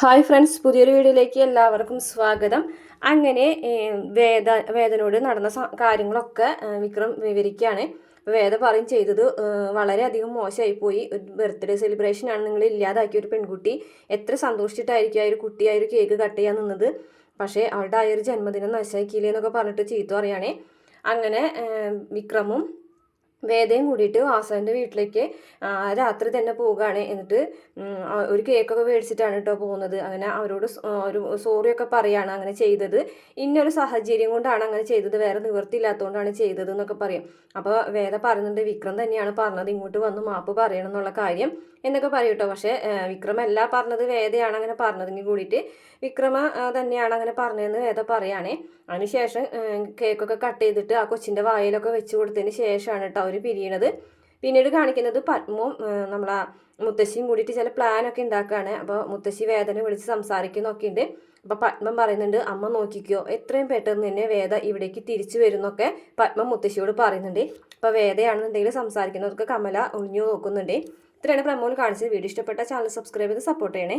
Hi friends പുതിയൊരു വീഡിയോയിലേക്ക് എല്ലാവർക്കും സ്വാഗതം. അങ്ങനെ വേദ വേദനോട് നടന്ന കാര്യങ്ങളൊക്കെ വിക്രം വിവരിക്കുകയാണ് വേദ പറയും ചെയ്തത് വളരെയധികം മോശമായി പോയി ഒരു ബർത്ത്ഡേ സെലിബ്രേഷൻ ആണ് നിങ്ങൾ ഇല്ലാതാക്കി ഒരു പെൺകുട്ടി. എത്ര സന്തോഷിച്ചിട്ടായിരിക്കും ആ ഒരു കുട്ടി ആ ഒരു കേക്ക് കട്ട് ചെയ്യാൻ നിന്നത്? പക്ഷേ അവളുടെ ആ ഒരു ജന്മദിനം നശിക്കില്ലേ എന്നൊക്കെ പറഞ്ഞിട്ട് ചീത്ത പറയുകയാണേ അങ്ങനെ വിക്രമും വേദയും കൂടിയിട്ട് വാസവന്റെ വീട്ടിലേക്ക് രാത്രി തന്നെ പോവുകയാണ്. എന്നിട്ട് ഒരു കേക്കൊക്കെ മേടിച്ചിട്ടാണ് കേട്ടോ പോകുന്നത്. അങ്ങനെ അവരോട് ഒരു സോറിയൊക്കെ പറയാണ് അങ്ങനെ ചെയ്തത്. ഇന്നൊരു സാഹചര്യം കൊണ്ടാണ് അങ്ങനെ ചെയ്തത്. വേറെ നിവൃത്തിയില്ലാത്തതുകൊണ്ടാണ് ചെയ്തത് എന്നൊക്കെ പറയും. അപ്പോൾ വേദ പറയുന്നുണ്ട് വിക്രം തന്നെയാണ് പറഞ്ഞത്. ഇങ്ങോട്ട് വന്ന് മാപ്പ് പറയണം എന്നുള്ള കാര്യം എന്നൊക്കെ പറയും കേട്ടോ. പക്ഷേ വിക്രമല്ല പറഞ്ഞത് വേദയാണ് അങ്ങനെ പറഞ്ഞതെങ്കിൽ കൂടിയിട്ട് വിക്രമ തന്നെയാണ് അങ്ങനെ പറഞ്ഞതെന്ന് വേദ പറയുകയാണേ അതിനുശേഷം കേക്കൊക്കെ കട്ട് ചെയ്തിട്ട് ആ കൊച്ചിന്റെ വായിലൊക്കെ വെച്ച് കൊടുത്തതിന് ശേഷമാണ് കേട്ടോ അവർ പിരിയണത്. പിന്നീട് കാണിക്കുന്നത് പത്മവും നമ്മളാ മുത്തശ്ശിയും കൂടിയിട്ട് ചില പ്ലാനൊക്കെ ഉണ്ടാക്കുകയാണ് അപ്പോൾ മുത്തശ്ശി വേദന വിളിച്ച് സംസാരിക്കുന്നൊക്കെ ഉണ്ട് അപ്പോൾ പത്മം പറയുന്നുണ്ട് അമ്മ നോക്കിക്കോ എത്രയും പെട്ടെന്ന് തന്നെ വേദ ഇവിടേക്ക് തിരിച്ചു വരുന്നൊക്കെ പത്മം മുത്തശ്ശിയോട് പറയുന്നുണ്ട്. അപ്പോൾ വേദയാണെന്നുണ്ടെങ്കിൽ സംസാരിക്കുന്നവർക്ക് കമല ഒളിഞ്ഞു നോക്കുന്നുണ്ട്. ഇത്രയാണ് പ്രമോൾ കാണിച്ചത്. വീഡിയോ ഇഷ്ടപ്പെട്ട ചാനൽ സബ്സ്ക്രൈബ് ചെയ്ത് സപ്പോർട്ട് ചെയ്യണേ.